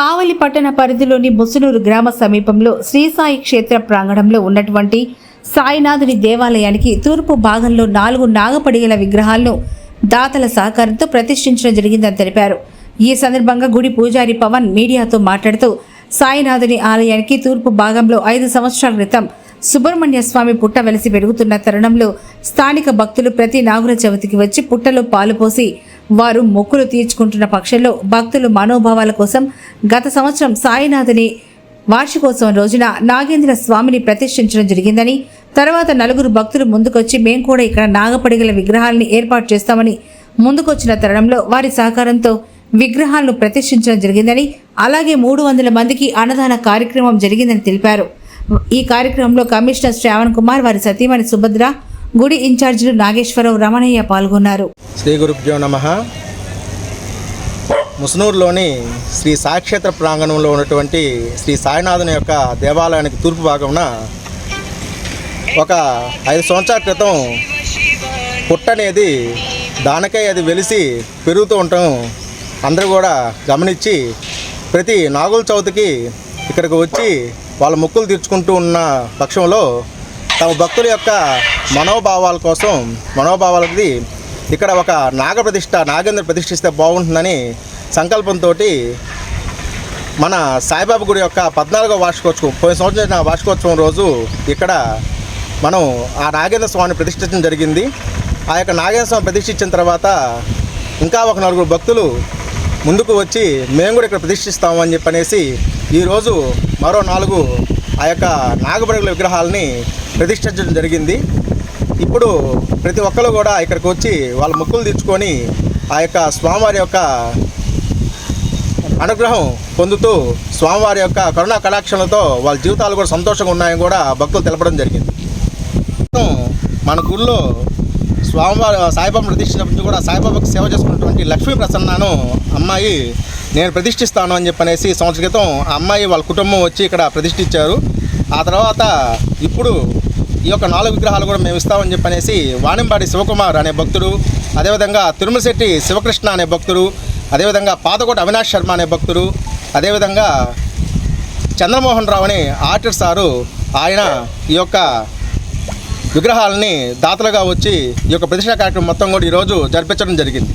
కావలి పట్టణ పరిధిలోని ముసునూరు గ్రామ సమీపంలో శ్రీసాయి క్షేత్ర ప్రాంగణంలో ఉన్నటువంటి సాయినాథుని దేవాలయానికి తూర్పు భాగంలో నాలుగు నాగపడిగల విగ్రహాలను దాతల సహకారంతో ప్రతిష్ఠించడం జరిగిందని తెలిపారు. ఈ సందర్భంగా గుడి పూజారి పవన్ మీడియాతో మాట్లాడుతూ సాయినాథుని ఆలయానికి తూర్పు భాగంలో ఐదు సంవత్సరాల క్రితం సుబ్రహ్మణ్య స్వామి పుట్ట వెలసి పెరుగుతున్న తరుణంలో స్థానిక భక్తులు ప్రతి నాగుల చవితికి వచ్చి పుట్టలో పాలు పోసి వారు మొక్కులు తీర్చుకుంటున్న పక్షంలో భక్తులు మనోభావాల కోసం గత సంవత్సరం సాయినాథుని వార్షికోత్సవం రోజున నాగేంద్ర స్వామిని ప్రతిష్ఠించడం జరిగిందని తర్వాత నలుగురు భక్తులు ముందుకొచ్చి మేం కూడా ఇక్కడ నాగపడిగల విగ్రహాలని ఏర్పాటు చేస్తామని ముందుకొచ్చిన తరుణంలో వారి సహకారంతో విగ్రహాలను ప్రతిష్ఠించడం జరిగిందని అలాగే మూడు వందల మందికి అన్నదాన కార్యక్రమం జరిగిందని తెలిపారు. ఈ కార్యక్రమంలో కమిషనర్ శ్రావణ్ కుమార్ వారి సతీమణి సుభద్ర గుడి ఇన్ఛార్జీలు నాగేశ్వరరావు రమణయ్య పాల్గొన్నారు. శ్రీ గురుభ్యో నమ. ముసునూరులోని శ్రీ సాక్షేత్ర ప్రాంగణంలో ఉన్నటువంటి శ్రీ సాయినాథుని యొక్క దేవాలయానికి తూర్పు భాగమున ఒక ఐదు సంవత్సరాల క్రితం పుట్ట అనేది దానికై అది వెలిసి పెరుగుతూ ఉండటం అందరూ కూడా గమనించి ప్రతి నాగుల చవితికి ఇక్కడికి వచ్చి వాళ్ళ మొక్కులు తీర్చుకుంటూ ఉన్న పక్షంలో తమ భక్తుల యొక్క మనోభావాల కోసం మనోభావాలది ఇక్కడ ఒక నాగ ప్రతిష్ట నాగేంద్ర ప్రతిష్ఠిస్తే బాగుంటుందని సంకల్పంతో మన సాయిబాబా గుడి యొక్క పద్నాలుగో వార్షికోత్సవం పోయిన సంవత్సరం వార్షికోత్సవం రోజు ఇక్కడ మనం ఆ నాగేంద్ర స్వామిని ప్రతిష్ఠించడం జరిగింది. ఆ యొక్క నాగేంద్ర స్వామి ప్రతిష్ఠించిన తర్వాత ఇంకా ఒక నలుగురు భక్తులు ముందుకు వచ్చి మేము కూడా ఇక్కడ ప్రతిష్ఠిస్తాము అని చెప్పనేసి ఈరోజు మరో నాలుగు ఆ యొక్క నాగపరుగుల విగ్రహాలని ప్రతిష్ఠించడం జరిగింది. ఇప్పుడు ప్రతి ఒక్కరు కూడా ఇక్కడికి వచ్చి వాళ్ళ మొక్కులు తెచ్చుకొని ఆ యొక్క స్వామివారి యొక్క అనుగ్రహం పొందుతూ స్వామివారి యొక్క కరుణా కటాక్షణలతో వాళ్ళ జీవితాలు కూడా సంతోషంగా ఉన్నాయని కూడా భక్తులు తెలపడం జరిగింది. మన గుళ్ళో స్వామివారి సాయిబాబా ప్రతిష్ఠించినప్పుడు కూడా సాయిబాబాకి సేవ చేసుకున్నటువంటి లక్ష్మీ ప్రసన్నను అమ్మాయి నేను ప్రతిష్ఠిస్తాను అని చెప్పనేసి సంవత్సరం క్రితం ఆ అమ్మాయి వాళ్ళ కుటుంబం వచ్చి ఇక్కడ ప్రతిష్ఠించారు. ఆ తర్వాత ఇప్పుడు ఈ యొక్క నాలుగు విగ్రహాలు కూడా మేము ఇస్తామని చెప్పనేసి వాణింబాడి శివకుమార్ అనే భక్తుడు అదేవిధంగా తిరుమలశెట్టి శివకృష్ణ అనే భక్తుడు అదేవిధంగా పాతకోట అవినాష్ శర్మ అనే భక్తుడు అదేవిధంగా చంద్రమోహన్ రావు అని ఆర్టిస్ట్ సారు ఆయన ఈ యొక్క విగ్రహాలని దాతలుగా వచ్చి ఈ యొక్క ప్రతిష్ట కార్యక్రమం మొత్తం కూడా ఈరోజు జరిపించడం జరిగింది.